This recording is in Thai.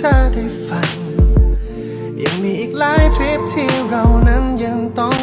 ธอได้ฟัง ยังมีอีกหลายทริปที่เรานั้น